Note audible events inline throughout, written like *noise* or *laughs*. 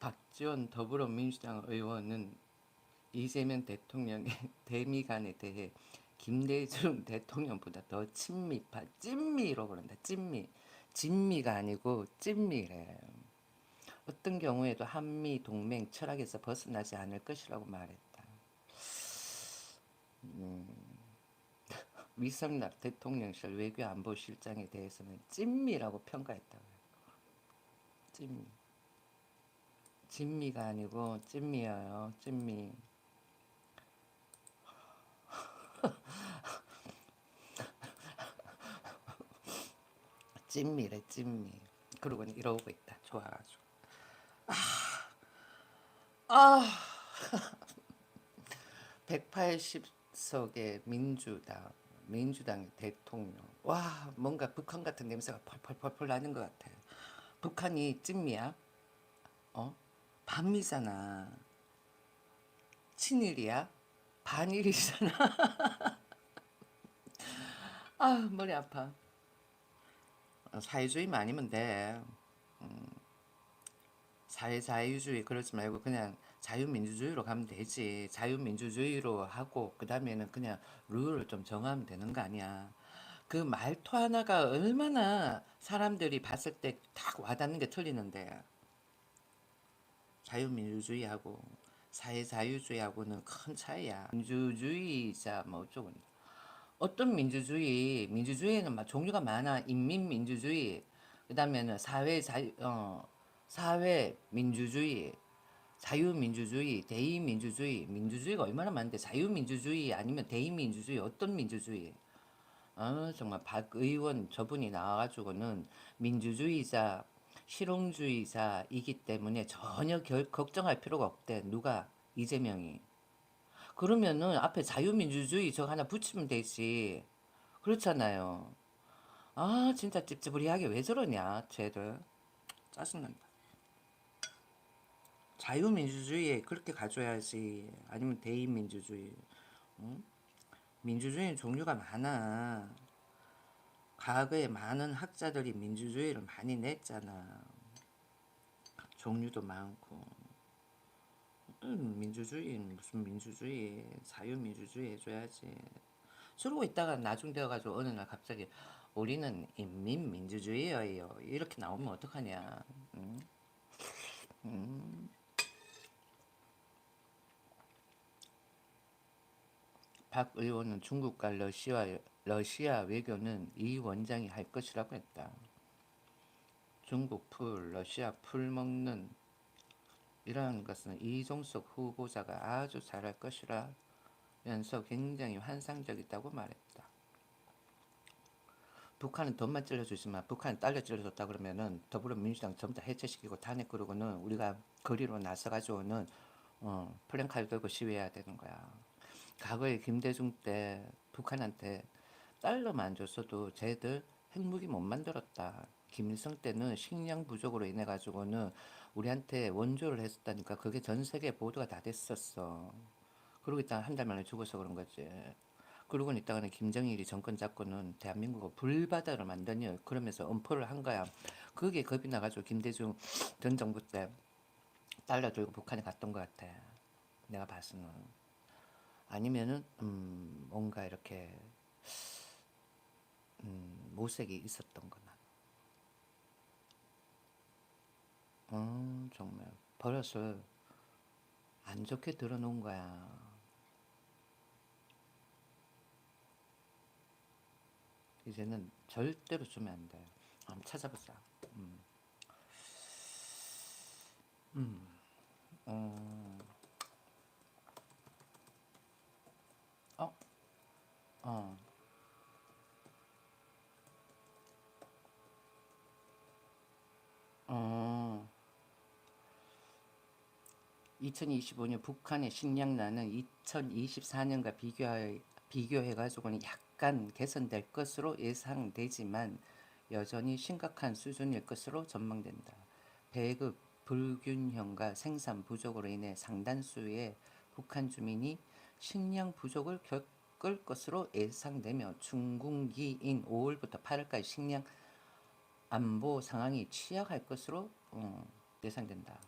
박지원 더불어민주당 의원은 이재명 대통령의 *laughs* 대미간에 대해 김대중 *laughs* 대통령보다 더 친미파 찐미로 그런다. 찐미. 진미가 아니고 찐미래. 어떤 경우에도 한미 동맹 철학에서 벗어나지 않을 것이라고 말했다. 음, *laughs* 위성락 대통령실 외교안보실장에 대해서는 찐미라고 평가했다고 찐미 진미가 아니고 찐미예요. 찐미. 찐미래 찐미. 그러고는 이러고 있다. 좋아가지고. 아, 아. *laughs* 180석의 민주당 민주당 대통령. 와 뭔가 북한 같은 냄새가 펄펄펄펄 나는 것 같아요 북한이 찐미야? 어 반미잖아 친일이야 반일이잖아 *laughs* 아 머리 아파 어, 사회주의만 아니면 돼. 음, 사회 자유주의 그러지 말고 그냥 자유민주주의로 가면 되지. 자유민주주의로 하고 그 다음에는 그냥 룰을 좀 정하면 되는 거 아니야. 그 말투 하나가 얼마나 사람들이 봤을 때 딱 와닿는 게 틀리는데 자유민주주의하고 사회자유주의하고는 큰 차이야. 민주주의자 뭐 어쩌고 어떤 민주주의, 민주주의에는 막 종류가 많아. 인민민주주의, 그 다음에는 사회 자유, 어, 사회 민주주의, 자유민주주의, 대의민주주의, 민주주의가 얼마나 많은데 자유민주주의 아니면 대의민주주의 어떤 민주주의? 어, 정말 박 의원 저분이 나와가지고는 민주주의자, 실용주의자이기 때문에 전혀 결, 걱정할 필요가 없대. 누가? 이재명이. 그러면은 앞에 자유민주주의 저거 하나 붙이면 되지. 그렇잖아요. 아, 진짜 찝찝으리하게 왜 저러냐, 쟤들. 짜증난다. 자유민주주의에 그렇게 가져야지. 아니면 대의민주주의. 응? 민주주의는 종류가 많아. 과거에 많은 학자들이 민주주의를 많이 냈잖아. 종류도 많고. 음, 민주주의 무슨 민주주의 자유민주주의 해줘야지 저러고 있다가 나중 되어가지고 어느 날 갑자기 우리는 인민민주주의예요 이렇게 나오면 어떡하냐 음? 음. 박 의원은 중국과 러시아, 러시아 외교는 이 원장이 할 것이라고 했다. 중국 풀, 러시아 풀 먹는 이러한 것은 이종석 후보자가 아주 잘할 것이라면서 굉장히 환상적이다고 말했다. 북한은 돈만 찔러주지만 북한은 딸려 찔러줬다 그러면은 더불어민주당 전부 다 해체시키고 탄핵 그러고는 우리가 거리로 나서가지고는 어, 플랜카드 들고 시위해야 되는 거야. 과거에 김대중 때 북한한테 달러만 줬어도 쟤들 핵무기 못 만들었다. 김일성 때는 식량 부족으로 인해 가지고는 우리한테 원조를 했었다니까 그게 전 세계 보도가 다 됐었어. 그러고 있다가 한 달 만에 죽어서 그런 거지. 그러고 있다가는 김정일이 정권 잡고는 대한민국을 불바다로 만드니 그러면서 엄포를 한 거야. 그게 겁이 나가지고 김대중 전 정부 때 달러 들고 북한에 갔던 것 같아. 내가 봐서는. 아니면은 음, 뭔가 이렇게 음, 모색이 있었던 거나. 어, 정말 버릇을 안 좋게 들어놓은 거야. 이제는 절대로 주면 안 돼. 한번 찾아보자. 음. 음. 어. 어. 어. 2025년 북한의 식량난은 2024년과 비교해, 비교해가지고는 약간 개선될 것으로 예상되지만 여전히 심각한 수준일 것으로 전망된다. 배급 불균형과 생산 부족으로 인해 상당수의 북한 주민이 식량 부족을 겪을 것으로 예상되며 중국기인 5월부터 8월까지 식량 안보 상황이 취약할 것으로 어, 예상된다.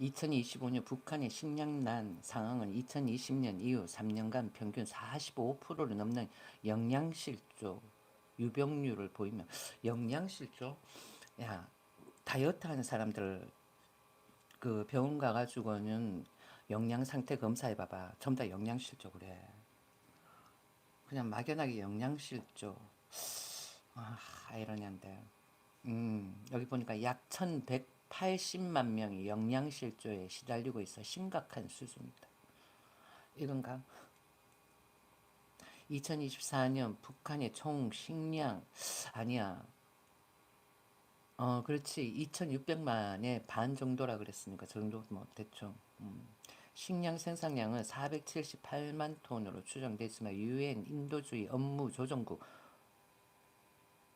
2025년 북한의 식량난 상황은 2020년 이후 3년간 평균 45%를 넘는 영양실조 유병률을 보이며 영양실조 야 다이어트 하는 사람들 그 병원 가가지고는 영양 상태 검사해 봐봐. 전부 다 영양실조 그래. 그냥 막연하게 영양실조 아 아이러니한데. 음 여기 보니까 약 1180만 명이 영양실조에 시달리고 있어 심각한 수준이다 이건가? 2024년 북한의 총 식량 아니야. 어, 그렇지. 2,600만의 반 정도라 그랬으니까 저 정도 뭐 대충. 음. 식량 생산량은 478만 톤으로 추정되지만 유엔 인도주의 업무 조정국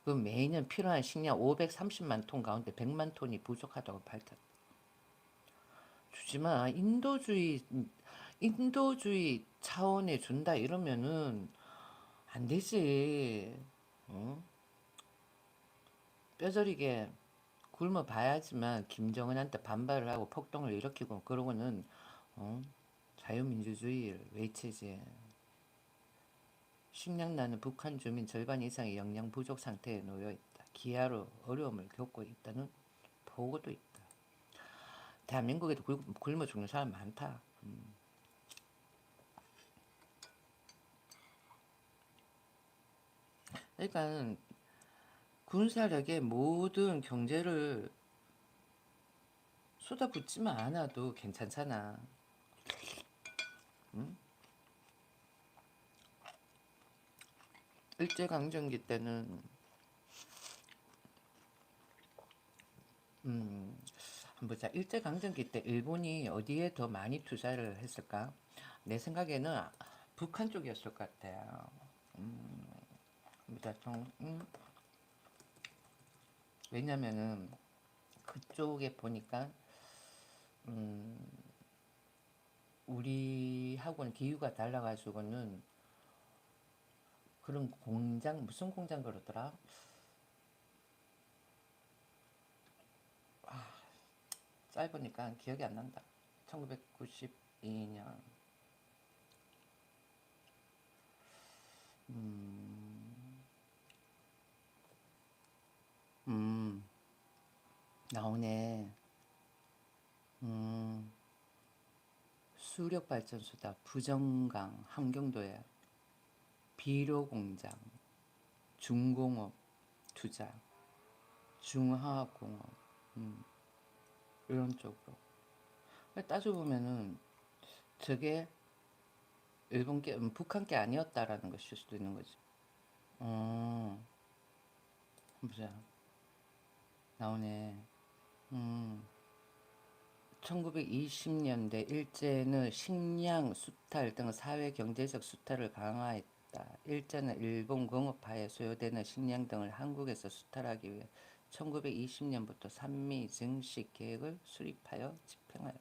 그 매년 필요한 식량 530만 톤 가운데 100만 톤이 부족하다고 밝혔다. 주지마. 인도주의 인도주의 차원에 준다 이러면은 안 되지. 어? 뼈저리게 굶어 봐야지만 김정은한테 반발을 하고 폭동을 일으키고 그러고는 어? 자유민주주의를 외치지. 식량난은 북한 주민 절반 이상이 영양 부족 상태에 놓여 있다. 기아로 어려움을 겪고 있다는 보고도 있다. 대한민국에도 굶어 죽는 사람 많다. 음. 그러니까 군사력의 모든 경제를 쏟아붓지만 않아도 괜찮잖아. 응? 일제강점기 때는 음, 한번 보자. 일제강점기 때 일본이 어디에 더 많이 투자를 했을까? 내 생각에는 북한 쪽이었을 것 같아요. 음, 대통 음. 왜냐면은 그쪽에 보니까 음 우리하고는 기후가 달라가지고는 그런 공장 무슨 공장 그러더라? 아, 짧으니까 기억이 안 난다. 1992년. 음. 음, 나오네. 음, 수력발전소다. 부정강, 함경도에 비료 공장, 중공업 투자, 중화학공업, 음, 이런 쪽으로. 따져 보면은 저게 일본 게, 음, 북한 게 아니었다라는 것일 수도 있는 거지. 어, 보자. 나오네. 음. 1920년대 일제는 식량 수탈 등 사회 경제적 수탈을 강화했 다. 일제는 일본 공업화에 소요되는 식량 등을 한국에서 수탈하기 위해 1920년부터 산미 증식 계획을 수립하여 집행하였다.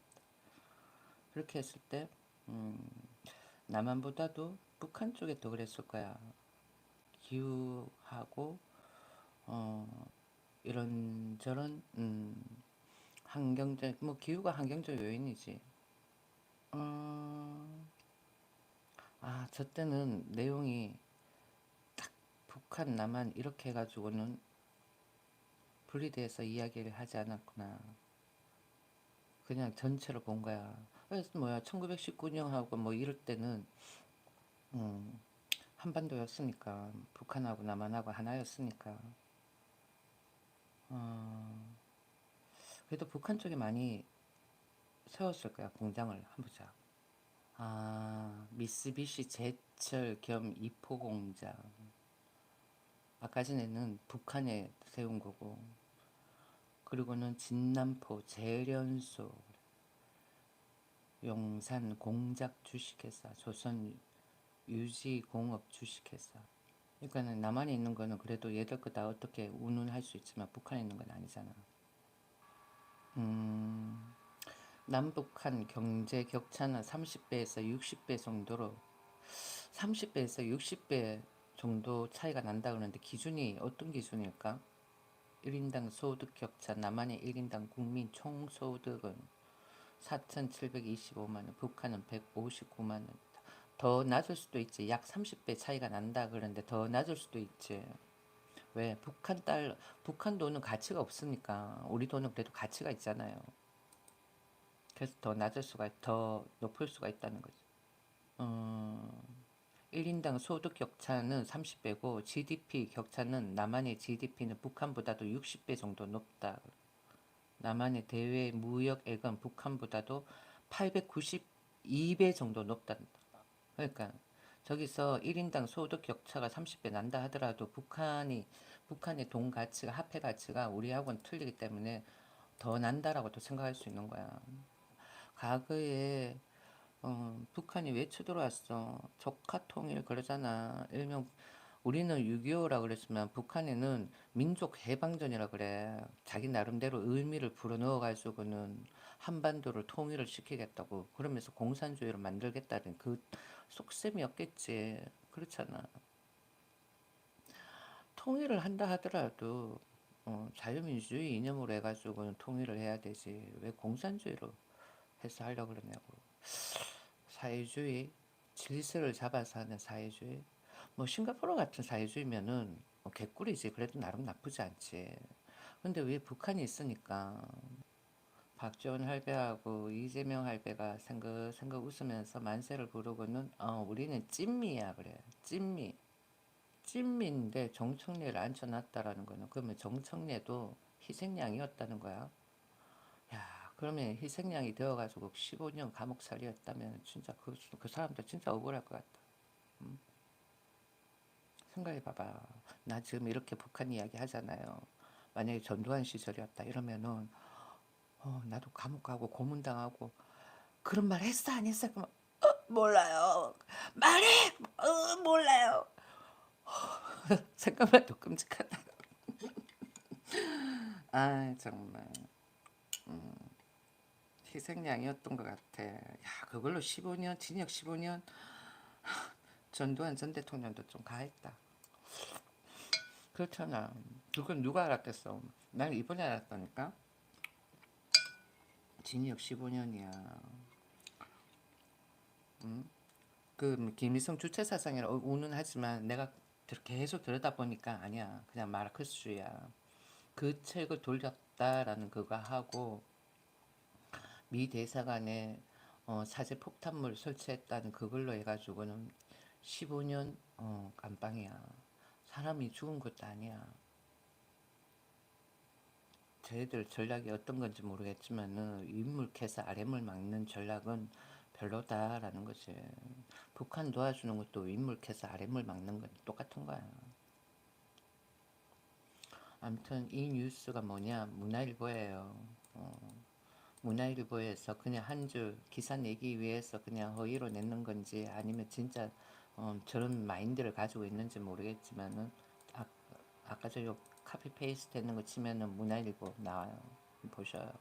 그렇게 했을 때 음, 남한보다도 북한 쪽에 더 그랬을 거야. 기후하고 어, 이런저런 음, 환경적 뭐 기후가 환경적 요인이지. 어, 아, 저 때는 내용이 딱 북한 남한 이렇게 해가지고는 분리돼서 이야기를 하지 않았구나. 그냥 전체로 본 거야. 그래서 뭐야 1919년하고 뭐 이럴 때는 음, 한반도였으니까 북한하고 남한하고 하나였으니까 어, 그래도 북한 쪽에 많이 세웠을 거야, 공장을. 한번 보자. 아, 미쓰비시 제철 겸 이포 공장. 아까 전에는 북한에 세운 거고. 그리고는 진남포 재련소, 용산 공작 주식회사, 조선 유지공업 주식회사. 그러니까는 남한에 있는 거는 그래도 얘들 거 다 어떻게 운운할 수 있지만 북한에 있는 건 아니잖아. 음, 남북한 경제 격차는 30배에서 60배 정도로 30배에서 60배 정도 차이가 난다 그러는데 기준이 어떤 기준일까? 1인당 소득 격차 남한의 1인당 국민 총소득은 4,725만 원, 북한은 159만 원. 더 낮을 수도 있지. 약 30배 차이가 난다 그러는데 더 낮을 수도 있지. 왜? 북한 달 북한 돈은 가치가 없으니까 우리 돈은 그래도 가치가 있잖아요. 그래서 더 낮을 수가 더 높을 수가 있다는 거죠. 어, 1인당 소득 격차는 30배고 GDP 격차는 남한의 GDP는 북한보다도 60배 정도 높다. 남한의 대외 무역액은 북한보다도 892배 정도 높다. 그러니까 저기서 1인당 소득 격차가 30배 난다 하더라도 북한이 북한의 돈 가치가 화폐 가치가 우리하고는 틀리기 때문에 더 난다라고도 생각할 수 있는 거야. 과거에 어, 북한이 왜 쳐들어왔어? 적화 통일 그러잖아. 일명 우리는 6.25라 그랬지만 북한에는 민족 해방전이라 그래. 자기 나름대로 의미를 불어넣어 가지고는 한반도를 통일을 시키겠다고 그러면서 공산주의를 만들겠다는 그 속셈이었겠지. 그렇잖아. 통일을 한다 하더라도 어, 자유민주주의 이념으로 해가지고는 통일을 해야 되지. 왜 공산주의로 해서 하려고 그러냐고. 사회주의, 질서를 잡아서 하는 사회주의. 뭐 싱가포르 같은 사회주의면은 뭐 개꿀이지. 그래도 나름 나쁘지 않지. 근데 왜 북한이 있으니까 박지원 할배하고 이재명 할배가 생긋생긋 웃으면서 만세를 부르고는 어 우리는 찐미야 그래. 찐미. 찐미인데 정청래를 앉혀놨다라는 거는 그러면 정청래도 희생양이었다는 거야. 야, 그러면 희생양이 되어가지고 15년 감옥살이였다면 진짜 그, 그 사람들 진짜 억울할 것 같다. 음? 생각해봐봐. 나 지금 이렇게 북한 이야기 하잖아요. 만약에 전두환 시절이었다 이러면은 어, 나도 감옥 가고 고문당하고 그런 말 했어 안 했어? 그러면 어, 몰라요. 말해. 어, 몰라요. *laughs* 생각만 해도 끔찍하다. *laughs* 아 정말 음, 희생양이었던 것 같아. 야 그걸로 15년 징역 15년 *laughs* 전두환 전 대통령도 좀 가했다. 그렇잖아. 그건 누가 알았겠어. 난 이번에 알았다니까. 징역 15년이야. 음? 그 김일성 주체 사상이라 우는 하지만 내가 들- 계속 들여다 보니까 아니야. 그냥 마르크스주의야. 그 책을 돌렸다라는 그거 하고 미 대사관에 어, 사제 폭탄물 설치했다는 그걸로 해가지고는 15년 어, 감방이야. 사람이 죽은 것도 아니야. 쟤들 전략이 어떤 건지 모르겠지만은 윗물 캐서 아랫물 막는 전략은 별로다라는 거지. 북한 도와주는 것도 윗물 캐서 아랫물 막는 건 똑같은 거야. 아무튼 이 뉴스가 뭐냐 문화일보예요. 어, 문화일보에서 그냥 한 줄 기사 내기 위해서 그냥 허위로 냈는 건지 아니면 진짜 어, 저런 마인드를 가지고 있는지 모르겠지만은 아, 아까 저 카피 페이스트 했는 거 치면은 문화일보 나와요. 보셔요.